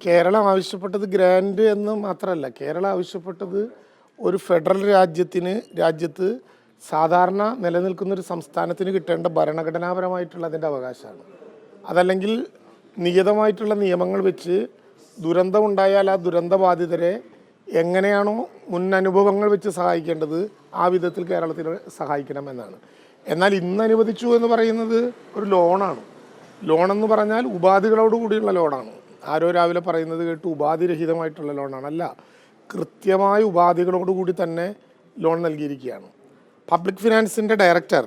കേരളം ആവശ്യപ്പെട്ടത് ഗ്രാൻഡ് എന്ന് മാത്രമല്ല കേരളം ആവശ്യപ്പെട്ടത് ഒരു ഫെഡറൽ രാജ്യത്തിന് രാജ്യത്ത് സാധാരണ നിലനിൽക്കുന്ന ഒരു സംസ്ഥാനത്തിന് കിട്ടേണ്ട ഭരണഘടനാപരമായിട്ടുള്ള അതിന്റെ അവകാശമാണ്. അതല്ലെങ്കിൽ നിയതമായിട്ടുള്ള നിയമങ്ങൾ വെച്ച് ദുരന്തം ഉണ്ടായാൽ ആ ദുരന്തബാധിതരെ എങ്ങനെയാണോ മുൻ അനുഭവങ്ങൾ വെച്ച് സഹായിക്കേണ്ടത് ആ വിധത്തിൽ കേരളത്തിന് സഹായിക്കണം എന്നാണ്. എന്നാൽ ഇന്ന് അനുവദിച്ചു എന്ന് പറയുന്നത് ഒരു ലോണാണ് ലോണെന്ന് പറഞ്ഞാൽ ഉപാധികളോട് കൂടിയുള്ള ലോണാണ് ആരോ രാവിലെ പറയുന്നത് കേട്ട് ഉപാധിരഹിതമായിട്ടുള്ള ലോണാണ്. അല്ല കൃത്യമായ ഉപാധികളോട് കൂടി തന്നെ ലോൺ നൽകിയിരിക്കുകയാണ്. പബ്ലിക് ഫിനാൻസിന്റെ ഡയറക്ടർ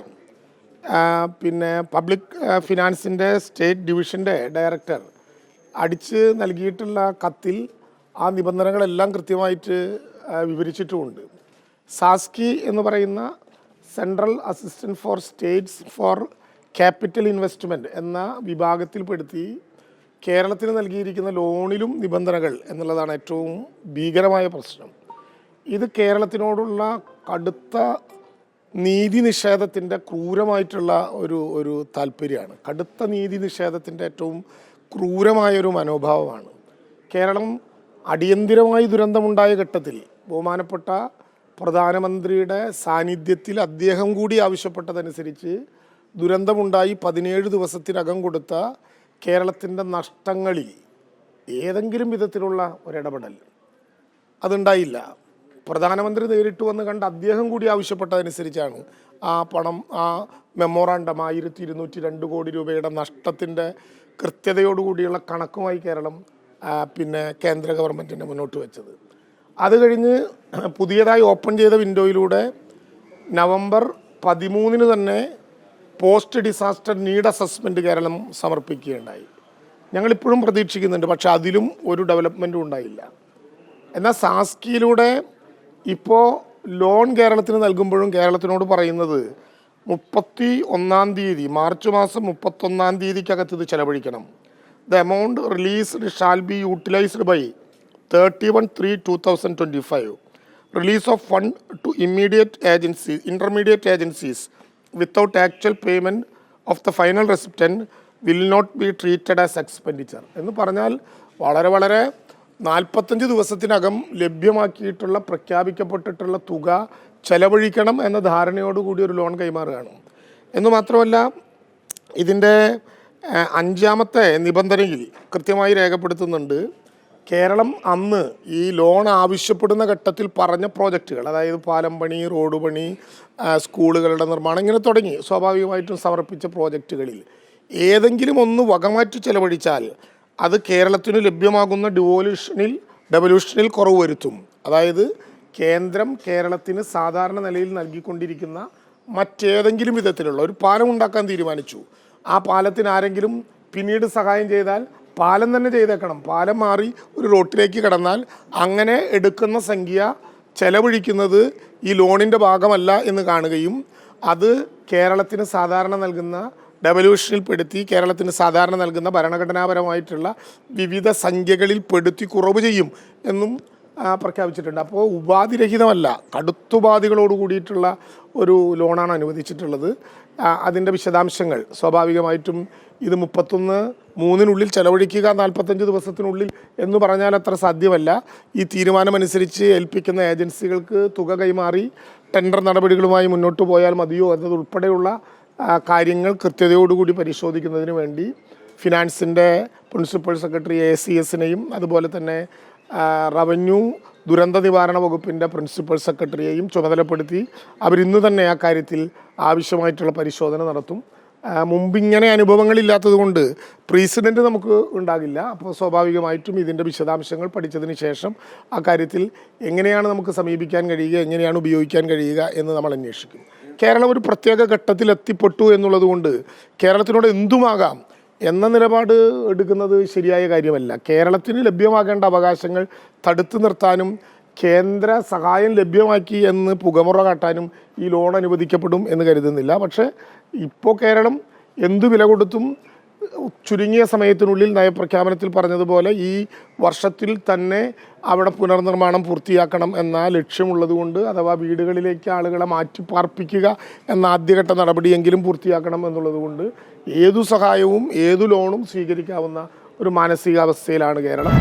പിന്നെ പബ്ലിക് ഫിനാൻസിന്റെ സ്റ്റേറ്റ് ഡിവിഷന്റെ ഡയറക്ടർ അടിച്ച് നൽകിയിട്ടുള്ള കത്തിൽ ആ നിബന്ധനകളെല്ലാം കൃത്യമായിട്ട് വിവരിച്ചിട്ടുമുണ്ട്. സാസ്കി എന്ന് പറയുന്ന central assistant for states for capital investment എന്ന വിഭാഗത്തിൽപ്പെടുത്തി കേരളത്തിന് നൽകിയിരിക്കുന്ന ലോണിലും നിബന്ധനകൾ എന്നുള്ളതാണ് ഏറ്റവും ഭീകരമായ പ്രശ്നം. ഇത് കേരളത്തിനോടുള്ള കടുത്ത നീതി നിഷേധത്തിന്റെ ക്രൂരമായിട്ടുള്ള ഒരു ഒരു താല്പര്യമാണ്. കടുത്ത നീതി നിഷേധത്തിന്റെ ഏറ്റവും ക്രൂരമായൊരു മനോഭാവമാണ്. കേരളം അടിയന്തിരമായി ദുരന്തമുണ്ടായ ഘട്ടത്തിൽ ബഹുമാനപ്പെട്ട പ്രധാനമന്ത്രിയുടെ സാന്നിധ്യത്തിൽ അദ്ദേഹം കൂടി ആവശ്യപ്പെട്ടതനുസരിച്ച് ദുരന്തമുണ്ടായി പതിനേഴ് ദിവസത്തിനകം കൊടുത്ത കേരളത്തിന്റെ നഷ്ടങ്ങളിൽ ഏതെങ്കിലും വിധത്തിലുള്ള ഒരിടപെടൽ. അതുണ്ടായില്ല. പ്രധാനമന്ത്രി നേരിട്ട് വന്ന് കണ്ട് അദ്ദേഹം കൂടി ആവശ്യപ്പെട്ടതനുസരിച്ചാണ് ആ പണം ആ മെമ്മോറാണ്ടം ആയിരത്തി ഇരുന്നൂറ്റി രണ്ട് കോടി രൂപയുടെ നഷ്ടത്തിന്റെ കൃത്യതയോടുകൂടിയുള്ള കണക്കുമായി കേരളം പിന്നെ കേന്ദ്ര ഗവൺമെന്റിന്റെ മുന്നോട്ട് വെച്ചത്. അത് കഴിഞ്ഞ് പുതിയതായി ഓപ്പൺ ചെയ്ത വിൻഡോയിലൂടെ നവംബർ പതിമൂന്നിന് തന്നെ post disaster need assessment Keralam സമർപ്പിക്കുകയുണ്ടായി. ഞങ്ങളിപ്പോഴും പ്രതീക്ഷിക്കുന്നുണ്ട് പക്ഷെ അതിലും ഒരു ഡെവലപ്മെന്റും ഉണ്ടായില്ല. എന്നാൽ സാസ്കിയിലൂടെ ഇപ്പോൾ ലോൺ കേരളത്തിന് നൽകുമ്പോഴും കേരളത്തിനോട് പറയുന്നത് മുപ്പത്തി ഒന്നാം തീയതി മാർച്ച് മാസം മുപ്പത്തൊന്നാം തീയതിക്കകത്ത് ഇത് ചെലവഴിക്കണം. The amount released shall be utilised by thirty one three two thousand twenty five. Release of fund to immediate agency intermediate agencies without actual payment of the final recipient will not be treated as expenditure എന്ന് പറഞ്ഞാൽ വളരെ വളരെ നാൽപ്പത്തഞ്ച് ദിവസത്തിനകം ലഭ്യമാക്കിയിട്ടുള്ള പ്രഖ്യാപിക്കപ്പെട്ടിട്ടുള്ള തുക ചെലവഴിക്കണം എന്ന ധാരണയോടുകൂടി ഒരു loan കൈമാറുകയാണ്. എന്ന് മാത്രമല്ല ഇതിന്റെ അഞ്ചാമത്തെ നിബന്ധനയിൽ കൃത്യമായി രേഖപ്പെടുത്തുന്നുണ്ട്. കേരളം അന്ന് ഈ ലോൺ ആവശ്യപ്പെടുന്ന ഘട്ടത്തിൽ പറഞ്ഞ പ്രോജക്റ്റുകൾ അതായത് പാലം പണി റോഡ് പണി സ്കൂളുകളുടെ നിർമ്മാണം ഇങ്ങനെ തുടങ്ങി. സ്വാഭാവികമായിട്ടും സമർപ്പിച്ച പ്രോജക്റ്റുകളിൽ ഏതെങ്കിലും ഒന്ന് വകമാറ്റി ചെലവഴിച്ചാൽ അത് കേരളത്തിന് ലഭ്യമാകുന്ന ഡിവോല്യൂഷനിൽ ഡെവല്യൂഷനിൽ കുറവ് വരുത്തും. അതായത് കേന്ദ്രം കേരളത്തിന് സാധാരണ നിലയിൽ നൽകിക്കൊണ്ടിരിക്കുന്ന മറ്റേതെങ്കിലും വിധത്തിലുള്ള ഒരു പാലം ഉണ്ടാക്കാൻ തീരുമാനിച്ചു. ആ പാലത്തിന് ആരെങ്കിലും പിന്നീട് സഹായം ചെയ്താൽ പാലം തന്നെ ചെയ്തേക്കണം. പാലം മാറി ഒരു റോട്ടിലേക്ക് കടന്നാൽ അങ്ങനെ എടുക്കുന്ന സംഖ്യ ചെലവഴിക്കുന്നത് ഈ ലോണിന്റെ ഭാഗമല്ല എന്ന് കാണുകയും അത് കേരളത്തിന് സാധാരണ നൽകുന്ന ഡെവല്യൂഷനിൽ പെടുത്തി കേരളത്തിന് സാധാരണ നൽകുന്ന ഭരണഘടനാപരമായിട്ടുള്ള വിവിധ സംഖ്യകളിൽ പെടുത്തി കുറവ് ചെയ്യും എന്നും പ്രഖ്യാപിച്ചിട്ടുണ്ട്. അപ്പോൾ ഉപാധിരഹിതമല്ല കടുത്തുപാധികളോട് കൂടിയിട്ടുള്ള ഒരു ലോണാണ് അനുവദിച്ചിട്ടുള്ളത്. അതിന്റെ വിശദാംശങ്ങൾ സ്വാഭാവികമായിട്ടും ഇത് മുപ്പത്തൊന്ന് മൂന്നിനുള്ളിൽ ചെലവഴിക്കുക നാൽപ്പത്തഞ്ച് ദിവസത്തിനുള്ളിൽ എന്ന് പറഞ്ഞാൽ അത്ര സാധ്യമല്ല. ഈ തീരുമാനമനുസരിച്ച് ഏൽപ്പിക്കുന്ന ഏജൻസികൾക്ക് തുക കൈമാറി ടെൻഡർ നടപടികളുമായി മുന്നോട്ട് പോയാൽ മതിയോ എന്നതുൾപ്പെടെയുള്ള കാര്യങ്ങൾ കൃത്യതയോടുകൂടി പരിശോധിക്കുന്നതിന് വേണ്ടി ഫിനാൻസിന്റെ പ്രിൻസിപ്പൽ സെക്രട്ടറി എ സി എസിനെയും അതുപോലെ തന്നെ റവന്യൂ ദുരന്ത നിവാരണ വകുപ്പിന്റെ പ്രിൻസിപ്പൽ സെക്രട്ടറിയെയും ചുമതലപ്പെടുത്തി അവരിന്ന് തന്നെ ആ കാര്യത്തിൽ ആവശ്യമായിട്ടുള്ള പരിശോധന നടത്തും. മുമ്പിങ്ങനെ അനുഭവങ്ങളില്ലാത്തത് കൊണ്ട് പ്രീസിഡന്റ് നമുക്ക് ഉണ്ടാകില്ല. അപ്പോൾ സ്വാഭാവികമായിട്ടും ഇതിന്റെ വിശദാംശങ്ങൾ പഠിച്ചതിന് ശേഷം ആ കാര്യത്തിൽ എങ്ങനെയാണ് നമുക്ക് സമീപിക്കാൻ കഴിയുക എങ്ങനെയാണ് ഉപയോഗിക്കാൻ കഴിയുക എന്ന് നമ്മൾ അന്വേഷിക്കും. കേരളം ഒരു പ്രത്യേക ഘട്ടത്തിൽ എത്തിപ്പെട്ടു എന്നുള്ളത് കൊണ്ട് കേരളത്തിനോട് എന്തുമാകാം? എന്ന നിലപാട് എടുക്കുന്നത് ശരിയായ കാര്യമല്ല. കേരളത്തിന് ലഭ്യമാകേണ്ട അവകാശങ്ങൾ തടുത്തു നിർത്താനും കേന്ദ്ര സഹായം ലഭ്യമാക്കി എന്ന് പുകമുറ കാട്ടാനും ഈ ലോൺ അനുവദിക്കപ്പെടും എന്ന് കരുതുന്നില്ല. പക്ഷേ ഇപ്പോൾ കേരളം എന്തു വില കൊടുത്തും ചുരുങ്ങിയ സമയത്തിനുള്ളിൽ നയപ്രഖ്യാപനത്തിൽ പറഞ്ഞതുപോലെ ഈ വർഷത്തിൽ തന്നെ അവിടെ പുനർനിർമ്മാണം പൂർത്തിയാക്കണം എന്ന ലക്ഷ്യമുള്ളതുകൊണ്ട് അഥവാ വീടുകളിലേക്ക് ആളുകളെ മാറ്റി പാർപ്പിക്കുക എന്ന ആദ്യഘട്ട നടപടിയെങ്കിലും പൂർത്തിയാക്കണം എന്നുള്ളതുകൊണ്ട് ഏതു സഹായവും ഏതു ലോണും സ്വീകരിക്കാവുന്ന ഒരു മാനസികാവസ്ഥയിലാണ് കേരളം.